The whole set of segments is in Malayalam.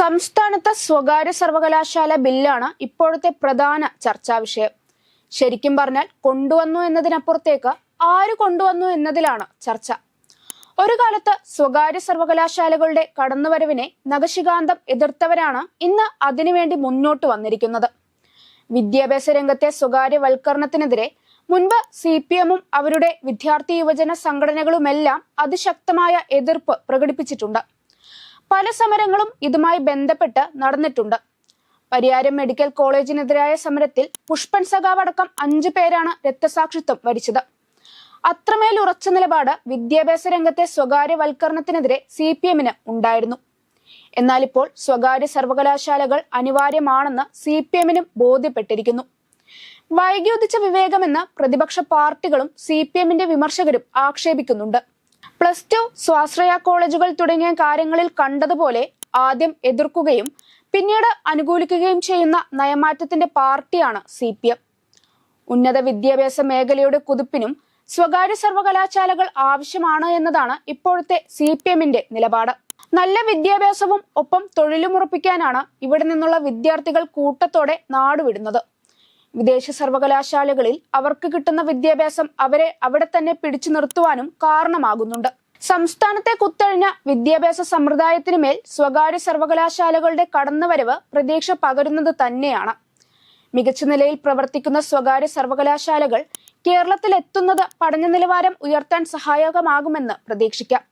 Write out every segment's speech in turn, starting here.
സംസ്ഥാനത്തെ സ്വകാര്യ സർവകലാശാല ബില്ലാണ് ഇപ്പോഴത്തെ പ്രധാന ചർച്ചാ വിഷയം. ശരിക്കും പറഞ്ഞാൽ കൊണ്ടുവന്നു എന്നതിനപ്പുറത്തേക്ക് ആര് കൊണ്ടുവന്നു എന്നതിലാണ് ചർച്ച. ഒരു കാലത്ത് സ്വകാര്യ സർവകലാശാലകളുടെ കടന്നുവരവിനെ നഖശികാന്തം എതിർത്തവരാണ് ഇന്ന് അതിനുവേണ്ടി മുന്നോട്ട് വന്നിരിക്കുന്നത്. വിദ്യാഭ്യാസ രംഗത്തെ സ്വകാര്യവൽക്കരണത്തിനെതിരെ മുൻപ് സി പി എമ്മും അവരുടെ വിദ്യാർത്ഥി യുവജന സംഘടനകളുമെല്ലാം അതിശക്തമായ എതിർപ്പ് പ്രകടിപ്പിച്ചിട്ടുണ്ട്. പല സമരങ്ങളും ഇതുമായി ബന്ധപ്പെട്ട് നടന്നിട്ടുണ്ട്. പരിയാരം മെഡിക്കൽ കോളേജിനെതിരായ സമരത്തിൽ പുഷ്പൻ സഖാവ് അടക്കം അഞ്ചു പേരാണ് രക്തസാക്ഷിത്വം വരിച്ചത്. അത്രമേൽ ഉറച്ച നിലപാട് വിദ്യാഭ്യാസ രംഗത്തെ സ്വകാര്യവൽക്കരണത്തിനെതിരെ സി പി എമ്മിന് ഉണ്ടായിരുന്നു. എന്നാൽ ഇപ്പോൾ സ്വകാര്യ സർവകലാശാലകൾ അനിവാര്യമാണെന്ന് സി പി എമ്മിനും ബോധ്യപ്പെട്ടിരിക്കുന്നു. വൈകി ഉദിച്ച വിവേകമെന്ന് പ്രതിപക്ഷ പാർട്ടികളും സി പി എമ്മിന്റെ വിമർശകരും ആക്ഷേപിക്കുന്നുണ്ട്. പ്ലസ് ടു സ്വാശ്രയ കോളേജുകൾ തുടങ്ങിയ കാര്യങ്ങളിൽ കണ്ടതുപോലെ ആദ്യം എതിർക്കുകയും പിന്നീട് അനുകൂലിക്കുകയും ചെയ്യുന്ന നയമാറ്റത്തിന്റെ പാർട്ടിയാണ് സി പി എം. ഉന്നത വിദ്യാഭ്യാസ മേഖലയുടെ കുതിപ്പിനും സ്വകാര്യ സർവകലാശാലകൾ ആവശ്യമാണ് എന്നതാണ് ഇപ്പോഴത്തെ സി പി എമ്മിന്റെ നിലപാട്. നല്ല വിദ്യാഭ്യാസവും ഒപ്പം തൊഴിലും ഉറപ്പിക്കാനാണ് ഇവിടെ നിന്നുള്ള വിദ്യാർത്ഥികൾ കൂട്ടത്തോടെ നാടുവിടുന്നത്. വിദേശ സർവകലാശാലകളിൽ അവർക്ക് കിട്ടുന്ന വിദ്യാഭ്യാസം അവരെ അവിടെ തന്നെ പിടിച്ചു നിർത്തുവാനും കാരണമാകുന്നുണ്ട്. സംസ്ഥാനത്തെ കുത്തഴിഞ്ഞ വിദ്യാഭ്യാസ സമ്പ്രദായത്തിന് മേൽ സ്വകാര്യ സർവകലാശാലകളുടെ കടന്നുവരവ് പ്രതീക്ഷ പകരുന്നത് തന്നെയാണ്. മികച്ച നിലയിൽ പ്രവർത്തിക്കുന്ന സ്വകാര്യ സർവകലാശാലകൾ കേരളത്തിൽ എത്തുന്നത് പഠന നിലവാരം ഉയർത്താൻ സഹായകമാകുമെന്ന് പ്രതീക്ഷിക്കാം.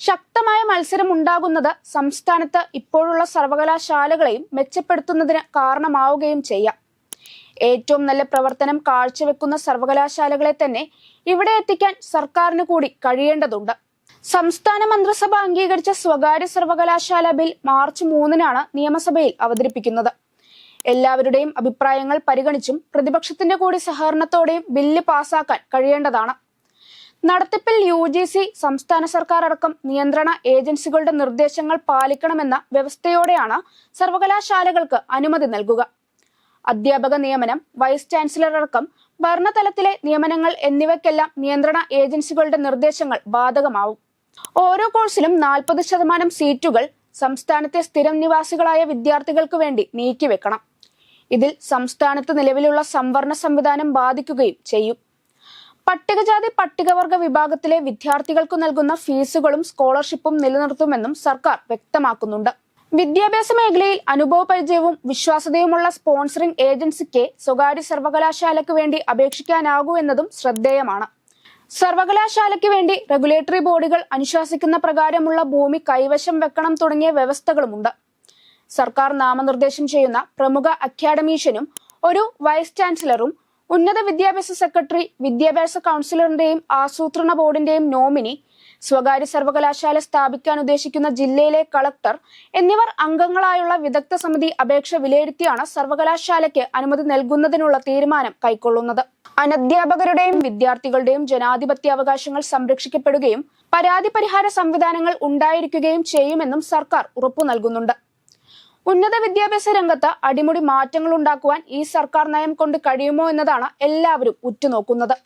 ശക്തമായ മത്സരം ഉണ്ടാകുന്നത് സംസ്ഥാനത്ത് ഇപ്പോഴുള്ള സർവകലാശാലകളെയും മെച്ചപ്പെടുത്തുന്നതിന് കാരണമാവുകയും ചെയ്യാം. ഏറ്റവും നല്ല പ്രവർത്തനം കാഴ്ചവെക്കുന്ന സർവകലാശാലകളെ തന്നെ ഇവിടെ എത്തിക്കാൻ സർക്കാരിന് കൂടി കഴിയേണ്ടതുണ്ട്. സംസ്ഥാന മന്ത്രിസഭ അംഗീകരിച്ച സ്വകാര്യ സർവകലാശാല ബിൽ മാർച്ച് മൂന്നിനാണ് നിയമസഭയിൽ അവതരിപ്പിക്കുന്നത്. എല്ലാവരുടെയും അഭിപ്രായങ്ങൾ പരിഗണിച്ചും പ്രതിപക്ഷത്തിന്റെ കൂടി സഹകരണത്തോടെയും ബില്ല് പാസാക്കാൻ കഴിയേണ്ടതാണ്. നടത്തിപ്പിൽ യു ജി സി സംസ്ഥാന സർക്കാർ അടക്കം നിയന്ത്രണ ഏജൻസികളുടെ നിർദ്ദേശങ്ങൾ പാലിക്കണമെന്ന വ്യവസ്ഥയോടെയാണ് സർവകലാശാലകൾക്ക് അനുമതി നൽകുക. അധ്യാപക നിയമനം വൈസ് ചാൻസലർ അടക്കം ഭരണതലത്തിലെ നിയമനങ്ങൾ എന്നിവയ്ക്കെല്ലാം നിയന്ത്രണ ഏജൻസികളുടെ നിർദ്ദേശങ്ങൾ ബാധകമാവും. ഓരോ കോഴ്സിലും നാൽപ്പത് ശതമാനം സീറ്റുകൾ സംസ്ഥാനത്തെ സ്ഥിരം നിവാസികളായ വിദ്യാർത്ഥികൾക്ക് വേണ്ടി നീക്കിവെക്കണം ഇതിൽ സംസ്ഥാനത്ത് നിലവിലുള്ള സംവരണ സംവിധാനം ബാധിക്കുകയും ചെയ്യും. പട്ടികജാതി പട്ടികവർഗ വിഭാഗത്തിലെ വിദ്യാർത്ഥികൾക്ക് നൽകുന്ന ഫീസുകളും സ്കോളർഷിപ്പും നിലനിർത്തുമെന്നും സർക്കാർ വ്യക്തമാക്കുന്നുണ്ട്. വിദ്യാഭ്യാസ മേഖലയിൽ അനുഭവ പരിചയവും വിശ്വാസ്യതയുമുള്ള സ്പോൺസറിംഗ് ഏജൻസിക്ക് സ്വകാര്യ സർവകലാശാലയ്ക്ക് വേണ്ടി അപേക്ഷിക്കാനാകൂ എന്നതും ശ്രദ്ധേയമാണ്. സർവകലാശാലയ്ക്ക് വേണ്ടി റെഗുലേറ്ററി ബോഡികൾ അനുശാസിക്കുന്ന പ്രകാരമുള്ള ഭൂമി കൈവശം വെക്കണം തുടങ്ങിയ വ്യവസ്ഥകളുമുണ്ട്. സർക്കാർ നാമനിർദ്ദേശം ചെയ്യുന്ന പ്രമുഖ അക്കാഡമീഷ്യനും ഒരു വൈസ് ചാൻസലറും ഉന്നത വിദ്യാഭ്യാസ സെക്രട്ടറി വിദ്യാഭ്യാസ കൗൺസിലറിന്റെയും ആസൂത്രണ ബോർഡിന്റെയും നോമിനി സ്വകാര്യ സർവകലാശാല സ്ഥാപിക്കാൻ ഉദ്ദേശിക്കുന്ന ജില്ലയിലെ കളക്ടർ എന്നിവർ അംഗങ്ങളായുള്ള വിദഗ്ധ സമിതി അപേക്ഷ വിലയിരുത്തിയാണ് സർവകലാശാലയ്ക്ക് അനുമതി നൽകുന്നതിനുള്ള തീരുമാനം കൈക്കൊള്ളുന്നത്. അനധ്യാപകരുടെയും വിദ്യാർത്ഥികളുടെയും ജനാധിപത്യ അവകാശങ്ങൾ സംരക്ഷിക്കപ്പെടുകയും പരാതി പരിഹാര സംവിധാനങ്ങൾ ഉണ്ടായിരിക്കുകയും ചെയ്യുമെന്നും സർക്കാർ ഉറപ്പു നൽകുന്നുണ്ട്. ഉന്നത വിദ്യാഭ്യാസ രംഗത്ത് അടിമുടി മാറ്റങ്ങൾ ഉണ്ടാക്കുവാൻ ഈ സർക്കാർ നയം കൊണ്ട് കഴിയുമോ എന്നതാണ് എല്ലാവരും ഉറ്റുനോക്കുന്നത്.